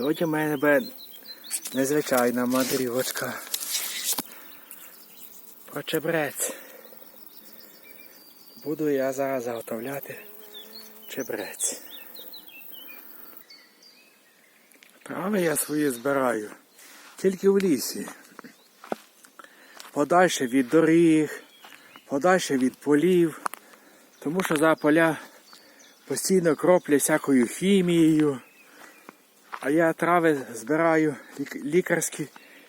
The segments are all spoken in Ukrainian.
Сьогодні в мене буде незвичайна мандрівочка. Про чебрець. Буду я зараз заготовляти чебрець. Трави я свої збираю тільки в лісі. Подальше від доріг, подальше від полів, тому що за поля постійно кроплять всякою хімією. А я трави збираю лікарські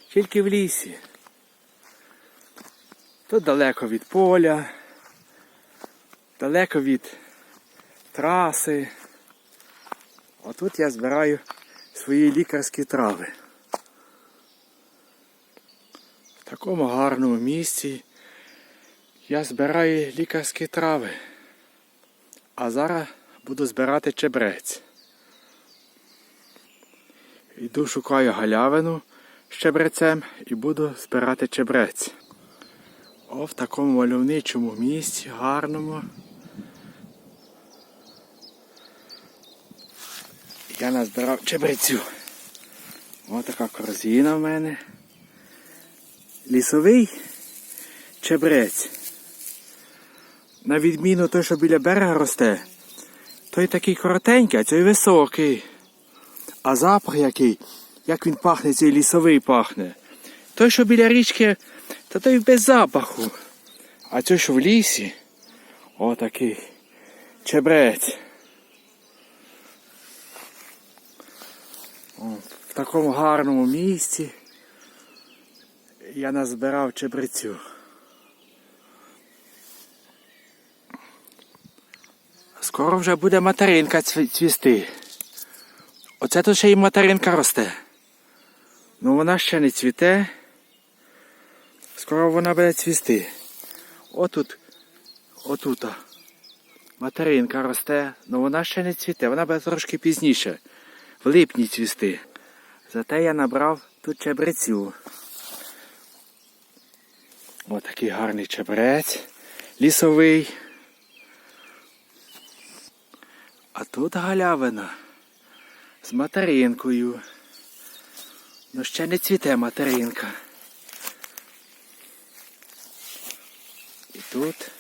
тільки в лісі. Тут далеко від поля, далеко від траси. Отут я збираю свої лікарські трави. В такому гарному місці я збираю лікарські трави. А зараз буду збирати чебрець. Йду шукаю галявину з чебрецем і буду збирати чебрець. О, в такому мальовничому місці, гарному. Я назбирав чебрецю. Ось така корзина в мене. Лісовий чебрець. На відміну той, що біля берега росте, той такий коротенький, а цей високий. А запах який, як він пахне, цей лісовий пахне. Той, що біля річки, то той без запаху. А той, що в лісі, отакий чебрець. О, в такому гарному місці я назбирав чебрецю. Скоро вже буде материнка цві- цвісти. Оце тут ще й материнка росте. Ну вона ще не цвіте. Скоро вона буде цвісти. Отут, отута. Материнка росте, але вона ще не цвіте, вона буде трошки пізніше. В липні цвісти. Зате я набрав тут чебрецю. Отакий гарний чебрець. Лісовий. А тут галявина з материнкою. Ну ще не цвіте материнка. І тут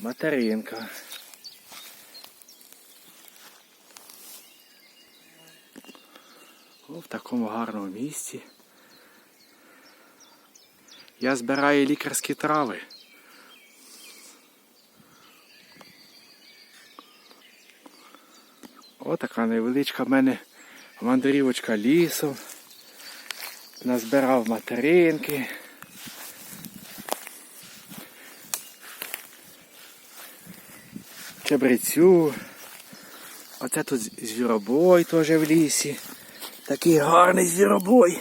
материнка. О, в такому гарному місці. Я збираю лікарські трави. О, така невеличка в мене мандрівочка лісом. Назбирав материнки. Чебрецю. Оце тут звіробой теж в лісі. Такий гарний звіробой.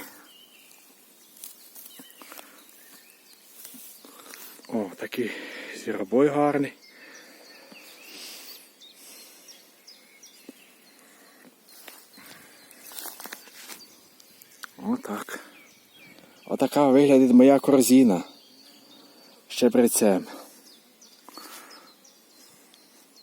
О, такий звіробой гарний. Отак. Отака виглядить моя корзина з чебрецем.